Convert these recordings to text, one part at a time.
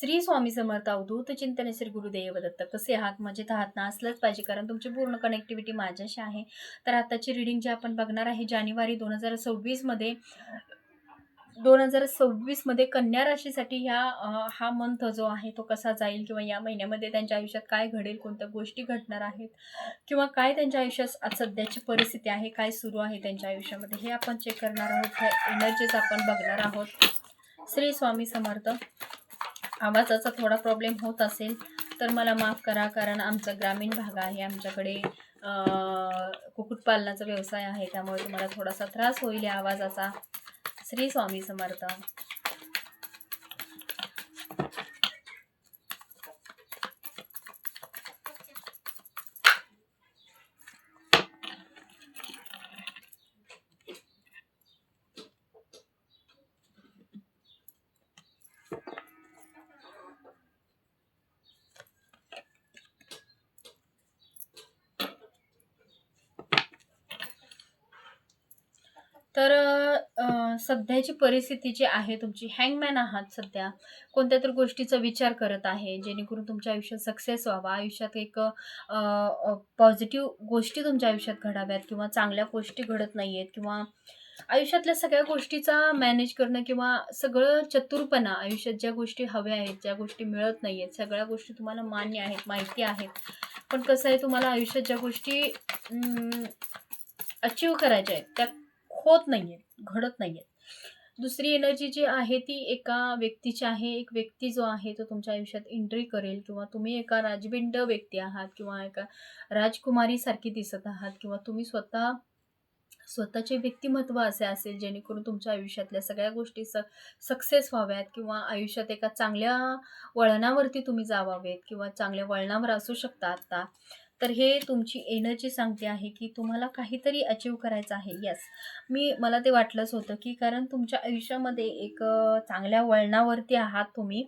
श्री स्वामी समर्थ अवधूत चिंतन श्री गुरुदेव दत्त कसे आहात? मजेत आहात ना? असलंच पाहिजे कारण तुमची पूर्ण कनेक्टिव्हिटी माझ्याशी आहे. तर आताची रिडिंग जी आपण बघणार आहे जानेवारी दोन हजार सव्वीसमध्ये दोन हजार सव्वीसमध्ये कन्या राशीसाठी ह्या हा मंथ जो आहे तो कसा जाईल किंवा या महिन्यामध्ये त्यांच्या आयुष्यात काय घडेल कोणत्या गोष्टी घडणार आहेत किंवा काय त्यांच्या आयुष्यात आज सध्याची परिस्थिती आहे काय सुरू आहे त्यांच्या आयुष्यामध्ये हे आपण चेक करणार आहोत. ह्या एनर्जीज आपण बघणार आहोत. श्री स्वामी समर्थ. आवाजाचा थोडा प्रॉब्लेम होत असेल तर मला माफ करा कारण आमचा ग्रामीण भाग आहे आमच्याकडे कुक्कुटपालनाचा व्यवसाय आहे त्यामुळे तुम्हाला थोडासा त्रास होईल या आवाजाचा. श्री स्वामी समर्थ तर अ, सध्याची परिस्थिती जी आहे तुमची हँगमॅन आहात सध्या. कोणत्या तर गोष्टीचा विचार करत आहे जेणेकरून तुमच्या आयुष्यात सक्सेस व्हावा. आयुष्यात एक पॉझिटिव्ह गोष्टी तुमच्या आयुष्यात घडाव्यात किंवा चांगल्या गोष्टी घडत नाही आहेत किंवा आयुष्यातल्या सगळ्या गोष्टीचा मॅनेज करणं किंवा सगळं चतुरपणा आयुष्यात ज्या गोष्टी हव्या आहेत ज्या गोष्टी मिळत नाही आहेत सगळ्या गोष्टी तुम्हाला मान्य आहेत माहिती आहेत. पण कसं आहे तुम्हाला आयुष्यात ज्या गोष्टी अचीव करायच्या आहेत त्या होत नाही आहेत घडत नाही आहेत दुसरी एनर्जी जी आहे ती एका व्यक्तीची आहे. एक व्यक्ती जो आहे तो तुमच्या आयुष्यात एंट्री करेल किंवा तुम्ही एका राजबिंड व्यक्ती आहात किंवा एका राजकुमारीसारखी दिसत आहात किंवा तुम्ही स्वतः स्वतःचे व्यक्तिमत्व असे असेल जेणेकरून तुमच्या आयुष्यातल्या सगळ्या गोष्टी स सक्सेस व्हाव्यात किंवा आयुष्यात एका चांगल्या वळणावरती तुम्ही जावावेत किंवा चांगल्या वळणावर असू शकता आत्ता तर हे तुमची एनर्जी सांगते आहे की तुम्हाला काहीतरी अचीव करायचं आहे. यस मी मला ते वाटलंच होतं की कारण तुमच्या आयुष्यामध्ये एक चांगल्या वळणावरती आहात तुम्ही.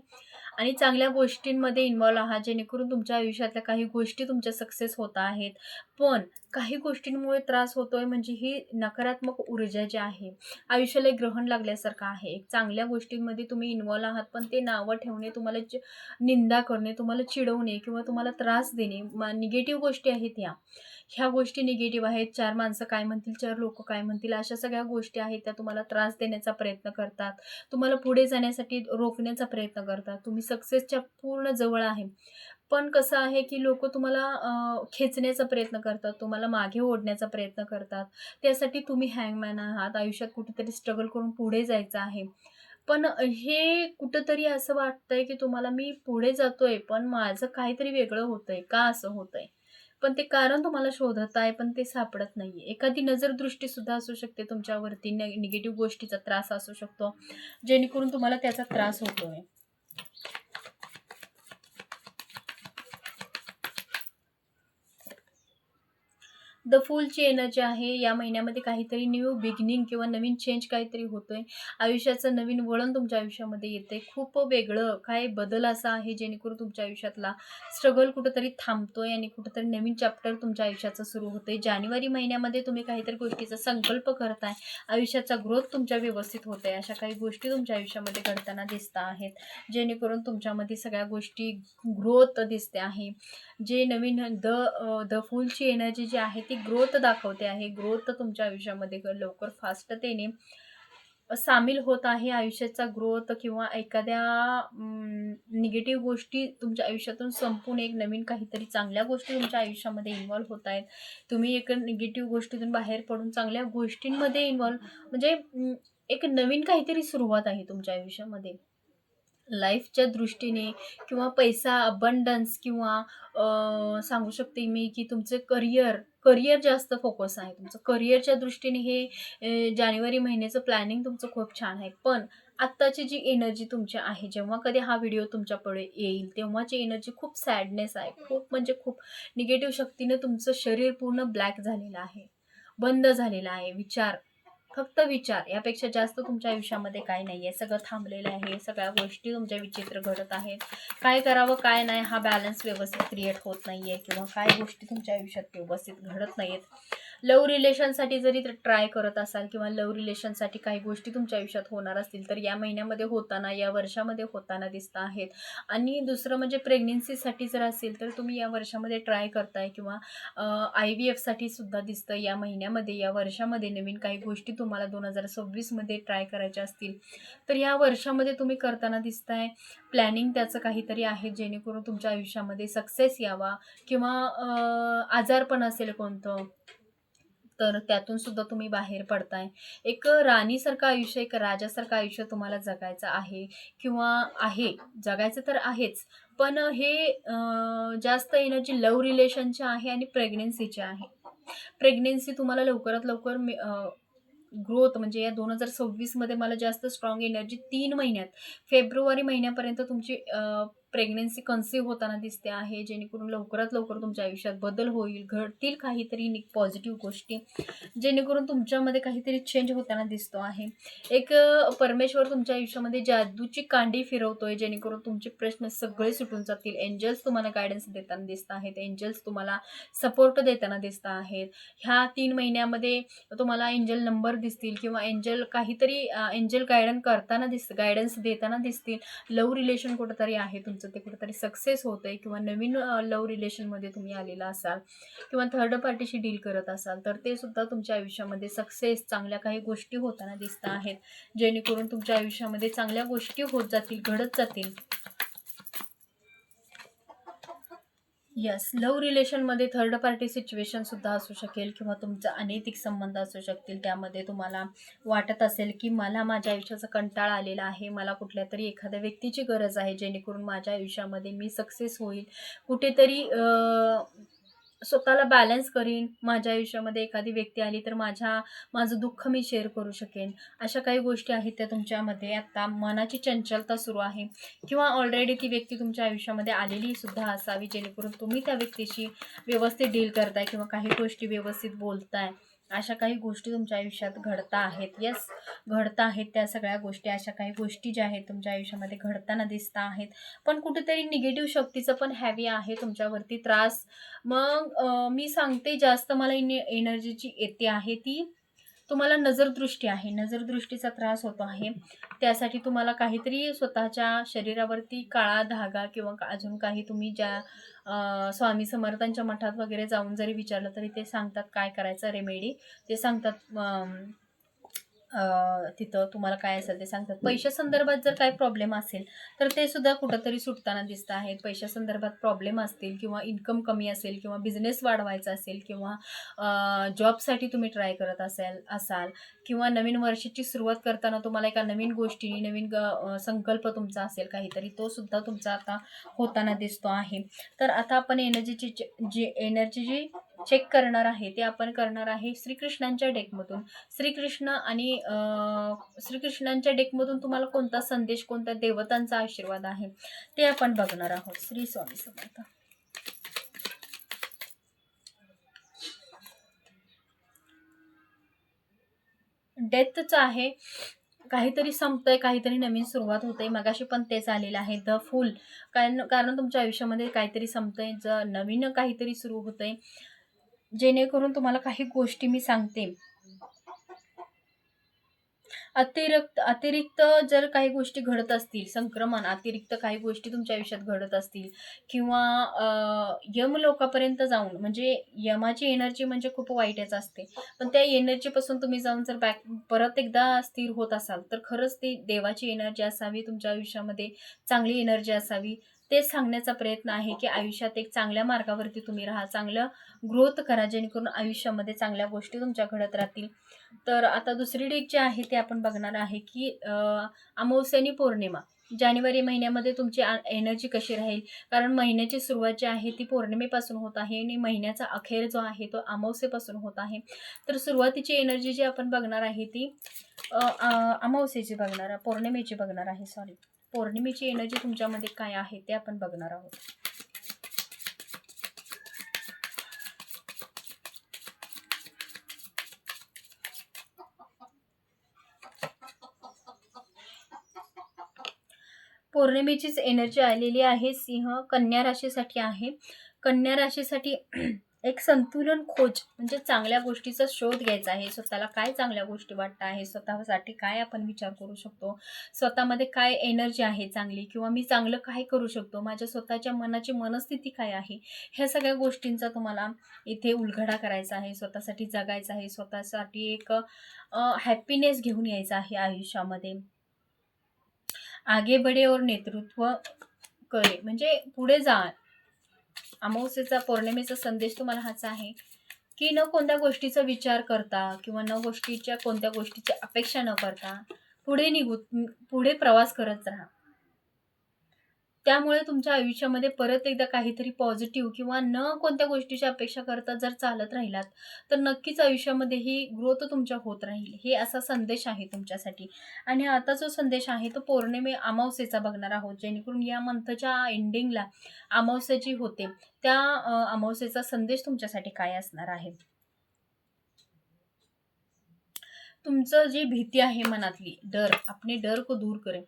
आणि चांगल्या गोष्टींमध्ये इन्वॉल्व आहात जेणेकरून तुमच्या आयुष्यातल्या काही गोष्टी तुमच्या सक्सेस होत आहेत. पण काही गोष्टींमुळे त्रास होतोय म्हणजे ही नकारात्मक ऊर्जा जी आहे आयुष्याला एक ग्रहण लागल्यासारखं आहे. चांगल्या गोष्टींमध्ये तुम्ही इन्वॉल्व आहात पण ते नावं ठेवणे तुम्हाला निंदा करणे तुम्हाला चिडवणे किंवा तुम्हाला त्रास देणे निगेटिव्ह गोष्टी आहेत ह्या ह्या गोष्टी निगेटिव्ह आहेत. चार माणसं काय म्हणतील? चार लोक काय म्हणतील? अशा सगळ्या गोष्टी आहेत. त्या तुम्हाला त्रास देण्याचा प्रयत्न करतात. तुम्हाला पुढे जाण्यासाठी रोखण्याचा प्रयत्न करतात. तुम्ही सक्सेसच्या पूर्ण जवळ आहे. पण कसं आहे की लोक तुम्हाला खेचण्याचा प्रयत्न करतात. तुम्हाला मागे ओढण्याचा प्रयत्न करतात. त्यासाठी तुम्ही हँगमॅन आहात. आयुष्यात कुठेतरी स्ट्रगल करून पुढे जायचं आहे. पण हे कुठंतरी असं वाटतंय की तुम्हाला मी पुढे जातोय पण माझं काहीतरी वेगळं होतंय. का असं होतंय? पण ते कारण तुम्हाला शोधत आहे पण ते सापडत नाही एखादी नजरदृष्टी सुद्धा असू शकते तुमच्यावरती निगेटिव्ह गोष्टीचा त्रास असू शकतो जेणेकरून तुम्हाला त्याचा त्रास होतोय. द फूलची एनर्जी आहे. या महिन्यामध्ये काहीतरी न्यू बिगिनिंग किंवा नवीन चेंज काहीतरी होतोय. आयुष्याचं नवीन वळण तुमच्या आयुष्यामध्ये येते खूप वेगळं काय बदल असा आहे जेणेकरून तुमच्या आयुष्यातला स्ट्रगल कुठंतरी थांबतोय आणि कुठंतरी नवीन चॅप्टर तुमच्या आयुष्याचं सुरू होतंय. जानेवारी महिन्यामध्ये तुम्ही काहीतरी गोष्टीचा संकल्प करताय. आयुष्याचा ग्रोथ तुमच्या व्यवस्थित होत आहे अशा काही गोष्टी तुमच्या आयुष्यामध्ये घडताना दिसत आहेत. जेणेकरून तुमच्यामध्ये सगळ्या गोष्टी ग्रोथ दिसते आहे. जे नवीन द द फूलची एनर्जी जी आहे ती ग्रोथ दाखवते आहे. ग्रोथ तुमच्या आयुष्यामध्ये ग- लवकर फास्टतेने सामील होत आहे. आयुष्याचा ग्रोथ किंवा एखाद्या निगेटिव्ह गोष्टी तुमच्या आयुष्यातून संपून एक नवीन काहीतरी चांगल्या गोष्टी तुमच्या आयुष्यामध्ये इन्वॉल्व्ह होत आहेत. तुम्ही एक निगेटिव्ह गोष्टीतून बाहेर पडून चांगल्या गोष्टींमध्ये इन्वॉल्व्ह म्हणजे एक नवीन काहीतरी सुरुवात आहे तुमच्या आयुष्यामध्ये. लाईफच्या दृष्टीने किंवा पैसा अबंडन्स किंवा सांगू शकते मी की तुमचं करिअर करिअर जास्त फोकस आहे. तुमचं करिअरच्या दृष्टीने हे जानेवारी महिन्याचं प्लॅनिंग तुमचं खूप छान आहे. पण आत्ताची जी एनर्जी तुमची आहे जेव्हा कधी हा व्हिडिओ तुमच्यापुढे येईल तेव्हाची एनर्जी खूप सॅडनेस आहे. खूप म्हणजे खूप निगेटिव्ह शक्तीने तुमचं शरीर पूर्ण ब्लॅक झालेलं आहे. बंद झालेलं आहे. विचार फक्त विचार यापेक्षा जास्त तुमच्या आयुष्यामध्ये काही नाही आहे सगळं थांबलेलं आहे सगळ्या गोष्टी तुमच्या विचित्र घडत आहेत. काय करावं काय नाही हा बॅलन्स व्यवस्थित क्रिएट होत नाही आहे किंवा काय गोष्टी तुमच्या आयुष्यात व्यवस्थित घडत नाही आहेत लव रिलेशनसाठी जरी ट्राय करत असाल किंवा लव रिलेशनसाठी काही गोष्टी तुमच्या आयुष्यात होणार असतील तर या महिन्यामध्ये होताना या वर्षामध्ये होताना दिसत आहेत. आणि दुसरं म्हणजे प्रेग्नेन्सीसाठी जर असेल तर तुम्ही या वर्षामध्ये ट्राय करताय किंवा आय व्ही एफसाठी सुद्धा दिसतं या महिन्यामध्ये या वर्षामध्ये नवीन काही गोष्टी तुम्हाला दोन हजार सव्वीसमध्ये ट्राय करायच्या असतील. तर या वर्षामध्ये तुम्ही करताना दिसताय. प्लॅनिंग त्याचं काहीतरी आहे जेणेकरून तुमच्या आयुष्यामध्ये सक्सेस यावा किंवा आजारपण असेल कोणतं. तर त्यातून सुद्धा तुम्ही बाहेर पडताय. एक राणीसारखं आयुष्य एक राजासारखं आयुष्य तुम्हाला जगायचं आहे किंवा आहे जगायचं तर आहेच. पण हे जास्त एनर्जी लव रिलेशनचे आहे आणि प्रेग्नेन्सीचे आहे. प्रेग्नेन्सी तुम्हाला लवकरात लवकर ग्रोथ म्हणजे या दोन हजार सव्वीसमध्ये मला जास्त स्ट्रॉंग एनर्जी तीन महिन्यात. फेब्रुवारी महिन्यापर्यंत तुमची प्रेग्नेन्सी कन्सीव्ह होताना दिसते आहे. जेणेकरून लवकरात लवकर तुमच्या आयुष्यात बदल होईल. घडतील काहीतरी पॉझिटिव्ह गोष्टी. जेणेकरून तुमच्यामध्ये काहीतरी चेंज होताना दिसतो आहे. एक परमेश्वर तुमच्या आयुष्यामध्ये जादूची कांडी फिरवतोय. जेणेकरून तुमचे प्रश्न सगळे सुटून जातील. एंजल्स तुम्हाला गायडन्स देताना दिसत आहेत. एंजल्स तुम्हाला सपोर्ट देताना दिसत आहेत. ह्या तीन महिन्यामध्ये तुम्हाला एंजल नंबर दिसतील किंवा एंजल काहीतरी एंजल गायडन करताना दिस गायडन्स देताना दिसतील. लव रिलेशन कुठंतरी आहे तुमचं ते कुठेतरी सक्सेस होतं आहे किंवा नवीन लव रिलेशनमध्ये तुम्ही आलेला असाल किंवा थर्ड पार्टीशी डील करत असाल तर ते सुद्धा तुमच्या आयुष्यामध्ये सक्सेस चांगल्या काही गोष्टी होताना दिसत आहेत. जेणेकरून तुमच्या आयुष्यामध्ये चांगल्या गोष्टी होत जातील घडत जातील. यस लव रिलेशनमध्ये थर्ड पार्टी सिच्युएशन सुद्धा असू शकेल किंवा तुमचा अनैतिक संबंध असू शकतील. त्यामध्ये तुम्हाला वाटत असेल की मला माझ्या आयुष्याचा कंटाळा आलेला आहे. मला कुठल्या तरी एखाद्या व्यक्तीची गरज आहे जेणेकरून माझ्या आयुष्यामध्ये मी सक्सेस होईल. कुठेतरी स्वतःला बॅलन्स करीन माझ्या आयुष्यामध्ये एखादी व्यक्ती आली तर माझ्या माझं दुःख मी शेअर करू शकेन. अशा काही गोष्टी आहेत त्या तुमच्यामध्ये. आत्ता मनाची चंचलता सुरू आहे. किंवा ऑलरेडी ती व्यक्ती तुमच्या आयुष्यामध्ये आलेली सुद्धा असावी जेणेकरून तुम्ही त्या व्यक्तीशी व्यवस्थित डील करताय किंवा काही गोष्टी व्यवस्थित बोलताय. अशा काही गोष्टी तुमच्या आयुष्यात घडता आहेत. येस घडता आहेत त्या सगळ्या गोष्टी. अशा काही गोष्टी ज्या आहेत तुमच्या आयुष्यामध्ये घडताना दिसता आहेत. पण कुठेतरी निगेटिव्ह शक्तीचं पण हॅवी आहे. तुमच्यावरती त्रास. मग मी सांगते जास्त मला एनर्जीची येते आहे ती. तुम्हाला नजरदृष्टी आहे नजरदृष्टीचा त्रास होतो आहे. त्यासाठी तुम्हाला काहीतरी स्वतःच्या शरीरावरती काळा धागा किंवा का- अजून काही तुम्ही ज्या स्वामी समर्थांच्या मठात वगैरे जाऊन जरी विचारलं तरी ते सांगतात काय करायचं रेमेडी ते सांगतात तिथं तुम्हाला काय असेल ते सांगतात. पैशा संदर्भात जर काही प्रॉब्लेम असेल तर ते सुद्धा कुठंतरी सुटताना दिसत आहेत. पैशा संदर्भात प्रॉब्लेम असतील किंवा इन्कम कमी असेल किंवा बिझनेस वाढवायचा असेल किंवा जॉबसाठी तुम्ही ट्राय करत असेल असाल किंवा नवीन वर्षाची सुरुवात करताना तुम्हाला एका नवीन गोष्टीने नवीन संकल्प तुमचा असेल काहीतरी तो सुद्धा तुमचा आता होताना दिसतो आहे. तर आता आपण एनर्जीची जी एनर्जी जी चेक करणार आहे ते आपण करणार आहे श्रीकृष्णांच्या डेकमधून. श्रीकृष्ण आणि श्रीकृष्णांच्या डेकमधून तुम्हाला कोणता संदेश कोणत्या देवतांचा आशीर्वाद आहे ते आपण बघणार आहोत. श्री स्वामी समर्थ. डेथचं आहे. काहीतरी संपतंय काहीतरी नवीन सुरुवात होते मगाशी पण तेच आलेलं आहे. The fool. कारण कारण तुमच्या आयुष्यामध्ये काहीतरी संपतंय. ज नवीन काहीतरी सुरू होतंय. जेणेकरून तुम्हाला काही गोष्टी मी सांगते. अतिरिक्त अतिरिक्त जर काही गोष्टी घडत असतील संक्रमण अतिरिक्त काही गोष्टी तुमच्या आयुष्यात घडत असतील किंवा यम लोकापर्यंत जाऊन म्हणजे यमाची एनर्जी म्हणजे खूप वाईटच असते. पण त्या एनर्जीपासून तुम्ही जाऊन जर बॅक परत एकदा स्थिर होत असाल तर खरंच ती देवाची एनर्जी असावी तुमच्या आयुष्यामध्ये चांगली एनर्जी असावी. तेच सांगण्याचा प्रयत्न आहे की आयुष्यात एक चांगल्या मार्गावरती तुम्ही राहा चांगलं ग्रोथ करा जेणेकरून आयुष्यामध्ये चांगल्या गोष्टी तुमच्या घडत राहतील. तर आता दुसरी डेट जी आहे ते आपण बघणार आहे की अमावस्यानी पौर्णिमा. जानेवारी महिन्यामध्ये तुमची एनर्जी कशी राहील? कारण महिन्याची सुरुवात जी आहे ती पौर्णिमेपासून होत आहे आणि महिन्याचा अखेर जो आहे तो अमावस्येपासून होत आहे. तर सुरुवातीची एनर्जी जी आपण बघणार आहे ती अमावस्येची बघणार पौर्णिमेची बघणार आहे सॉरी पौर्णिमेची एनर्जी तुमच्यामध्ये काय आहे ते आपण बघणार आहोत. पौर्णिमेचीच एनर्जी आलेली आहे सिंह कन्या राशीसाठी आहे. कन्या राशीसाठी एक संतुलन खोज म्हणजे चांगल्या गोष्टीचा शोध घ्यायचा आहे. स्वतःला काय चांगल्या गोष्टी वाटत आहे स्वतःसाठी काय आपण विचार करू शकतो? स्वतःमध्ये काय एनर्जी आहे चांगली? किंवा मी चांगलं काय करू शकतो? माझ्या स्वतःच्या मनाची मनस्थिती काय आहे? ह्या सगळ्या गोष्टींचा तुम्हाला इथे उलगडा करायचा आहे. स्वतःसाठी जगायचं आहे. स्वतःसाठी एक हॅपीनेस घेऊन यायचा आहे आयुष्यामध्ये. आगे बडे और नेतृत्व करे. म्हणजे पुढे जा. अमावस्येचा पौर्णिमेचा संदेश तुम्हाला हाच आहे की न कोणत्या गोष्टीचा विचार करता किंवा न गोष्टीच्या कोणत्या गोष्टीची अपेक्षा न करता पुढे निघू पुढे प्रवास करत राहा. त्यामुळे तुमच्या आयुष्यामध्ये परत एकदा काहीतरी पॉझिटिव्ह किंवा न कोणत्या गोष्टीची अपेक्षा करता जर चालत राहिलात तर नक्कीच आयुष्यामध्ये ही ग्रोथ तुमच्या होत राहील. हे असा संदेश आहे तुमच्यासाठी. आणि आता जो संदेश आहे तो पौर्णिमे अमावस्येचा बघणार आहोत. जेणेकरून या मंथच्या एंडिंगला अमावस्या जी होते. त्या अमावस्येचा संदेश तुमच्यासाठी काय असणार आहे? तुमचं जी भीती आहे मनातली डर आपले डर को दूर करे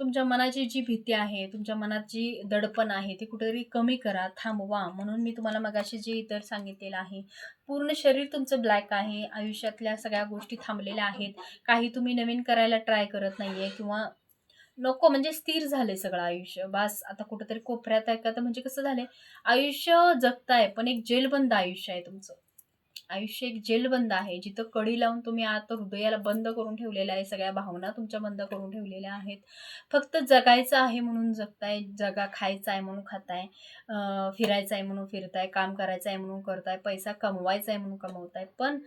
तुमच्या मनाची जी भीती आहे तुमच्या मनात जी दडपण आहे ती कुठेतरी कमी करा थांबवा. म्हणून मी तुम्हाला मगाशी जे इतर सांगितलेलं आहे पूर्ण शरीर तुमचं ब्लॅक आहे आयुष्यातल्या सगळ्या गोष्टी थांबलेल्या आहेत. काही तुम्ही नवीन करायला ट्राय करत नाही आहे किंवा नको म्हणजे स्थिर झाले सगळं आयुष्य. बास आता कुठंतरी कोपऱ्यात आहे का? तर म्हणजे कसं झालंय आयुष्य जगताय पण एक जेलबंद आयुष्य आहे तुमचं. आयुष्य एक जेलबंद आहे. जिथं कडी लावून तुम्ही आता हृदयाला बंद करून ठेवलेलं आहे. सगळ्या भावना तुमच्या बंद करून ठेवलेल्या आहेत. फक्त जगायचं आहे म्हणून जगताय जगा खायचा आहे म्हणून खाताय फिरायचं आहे म्हणून फिरताय काम करायचं आहे म्हणून करताय पैसा कमवायचा आहे म्हणून कमवताय. पण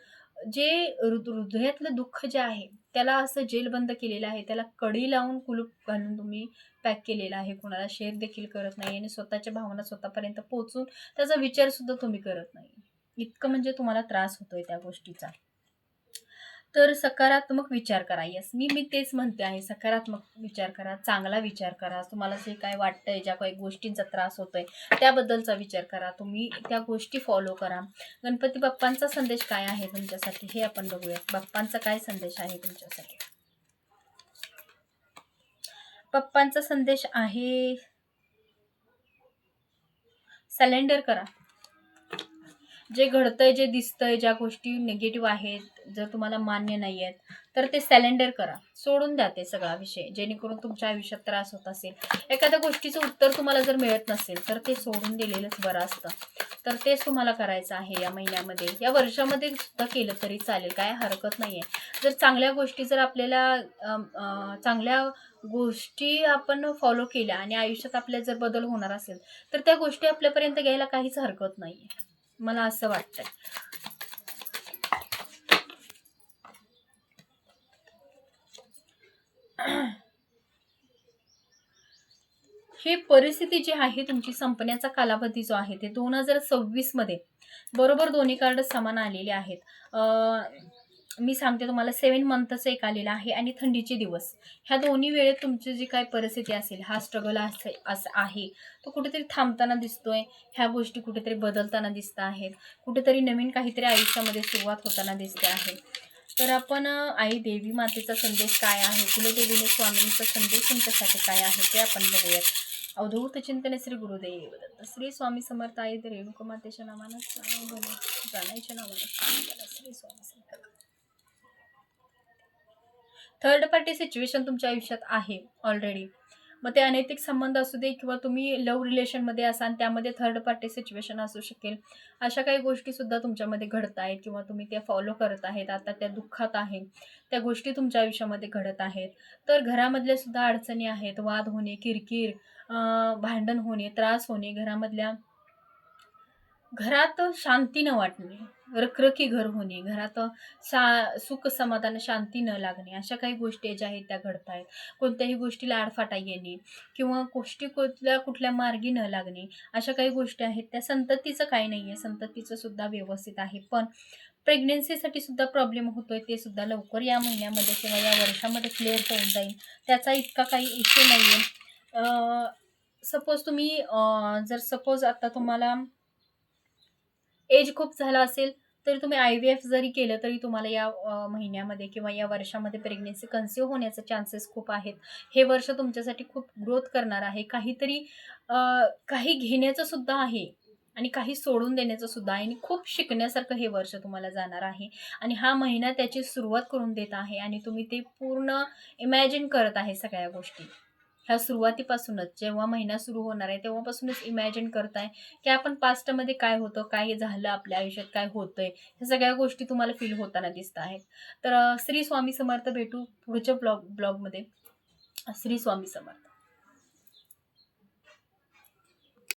जे हृदयातलं दुःख जे आहे त्याला असं जेलबंद केलेलं आहे. त्याला कडी लावून कुलूप घालून तुम्ही पॅक केलेलं आहे. कोणाला शेअर देखील करत नाही आणि स्वतःच्या भावना स्वतःपर्यंत पोहोचून त्याचा विचारसुद्धा तुम्ही करत नाही इतकं म्हणजे तुम्हाला त्रास होतोय त्या गोष्टीचा. तर सकारात्मक विचार करा. यस मी मी तेच म्हणते आहे. सकारात्मक विचार करा. चांगला विचार करा. तुम्हाला जे काय वाटतंय ज्या काही गोष्टींचा त्रास होतोय त्याबद्दलचा विचार करा. तुम्ही त्या गोष्टी फॉलो करा. गणपती बाप्पांचा संदेश काय आहे तुमच्यासाठी? हे आपण बघूयात. बाप्पांचा काय संदेश आहे तुमच्यासाठी? पप्पांचा संदेश आहे सलेंडर करा. जे घडतंय जे दिसतंय ज्या गोष्टी निगेटिव्ह आहेत जर तुम्हाला मान्य नाही आहेत तर ते सॅलेंडर करा. सोडून द्या ते सगळा विषय. जेणेकरून तुमच्या आयुष्यात त्रास होत असेल. एखाद्या गोष्टीचं उत्तर तुम्हाला जर मिळत नसेल तर ते सोडून दिलेलंच बरं असतं. तर तेच तुम्हाला करायचं आहे या महिन्यामध्ये. या वर्षामध्ये सुद्धा केलं तरी चालेल काय हरकत नाही आहे जर चांगल्या गोष्टी जर आपल्याला चांगल्या गोष्टी आपण फॉलो केल्या आणि आयुष्यात आपल्या जर बदल होणार असेल तर त्या गोष्टी आपल्यापर्यंत घ्यायला काहीच हरकत नाही आहे मला असं वाटतंय. ही परिस्थिती जी आहे तुमची संपण्याचा कालावधी जो आहे ते दोन हजार सव्वीसमध्ये बरोबर दोन्ही कार्ड समान आलेले आहेत. अं, मी सांगते तुम्हाला सेवन मंथचं एक आलेलं आहे आणि थंडीचे दिवस. ह्या दोन्ही वेळेत तुमची जी काय परिस्थिती असेल हा स्ट्रगल असं आहे. तो कुठेतरी थांबताना दिसतोय ह्या गोष्टी कुठेतरी बदलताना दिसत आहेत. कुठेतरी नवीन काहीतरी आयुष्यामध्ये सुरुवात होताना दिसते आहे. तर आपण आई देवी मातेचा संदेश काय आहे? कुलदेवीने स्वामींचा संदेश तुमच्यासाठी काय आहे? ते आपण बघूयात. अवधूत चिंतन श्री गुरुदेव दत्त श्री स्वामी समर्थ आई तर रेणुका मातेच्या नावानं जाण्याच्या नावानं. Shri Swami Samarth third party situation तुमच्या आयुष्यात आहे ऑलरेडी मग ते अनैतिक संबंध असू दे किंवा तुम्ही लव्ह रिलेशनमध्ये असाल त्यामध्ये थर्ड पार्टी सिच्युएशन असू शकेल. अशा काही गोष्टीसुद्धा तुमच्यामध्ये घडत आहेत किंवा तुम्ही त्या फॉलो करत आहेत. आता त्या दुःखात आहेत त्या गोष्टी तुमच्या आयुष्यामध्ये घडत आहेत. तर घरामधल्या सुद्धा अडचणी आहेत. वाद होणे किरकिर भांडण होणे त्रास होणे घरामधल्या घरात शांती न वाटणे. रखरखी घर होणे घरात सा सुख समाधान शांती न लागणे अशा काही गोष्टी ज्या आहेत त्या घडत आहेत कोणत्याही गोष्टीला आडफाटा येणे किंवा गोष्टी कुठल्या कुठल्या मार्गी न लागणे अशा काही गोष्टी आहेत. त्या संततीचं काही नाही आहे संततीचं सुद्धा व्यवस्थित आहे. पण प्रेग्नेन्सीसाठी सुद्धा प्रॉब्लेम होतोय. ते सुद्धा लवकर या महिन्यामध्ये किंवा या वर्षामध्ये क्लिअर होऊन जाईल. त्याचा इतका काही इश्यू नाही आहे सपोज तुम्ही जर सपोज आता तुम्हाला एज खूप झाला असेल तरी तुम्ही आय व्ही एफ जरी केलं तरी तुम्हाला या महिन्यामध्ये किंवा या वर्षामध्ये प्रेग्नेन्सी कन्सिव्ह होण्याचे चान्सेस खूप आहेत. हे वर्ष तुमच्यासाठी खूप ग्रोथ करणार आहे. काहीतरी काही घेण्याचं सुद्धा आहे आणि काही सोडून देण्याचं सुद्धा आहे आणि खूप शिकण्यासारखं हे वर्ष तुम्हाला जाणार आहे. आणि हा महिना त्याची सुरुवात करून देत आहे आणि तुम्ही ते पूर्ण इमॅजिन करत आहे सगळ्या गोष्टी. ह्या सुरुवातीपासूनच जेव्हा महिना सुरू होणार आहे तेव्हापासूनच इमॅजिन करताय की आपण पास्टमध्ये काय होतं काय झालं आपल्या आयुष्यात काय होतंय ह्या सगळ्या गोष्टी तुम्हाला फील होताना दिसत आहेत. तर श्री स्वामी समर्थ भेटू पुढच्या ब्लॉग ब्लॉगमध्ये. श्री स्वामी समर्थ.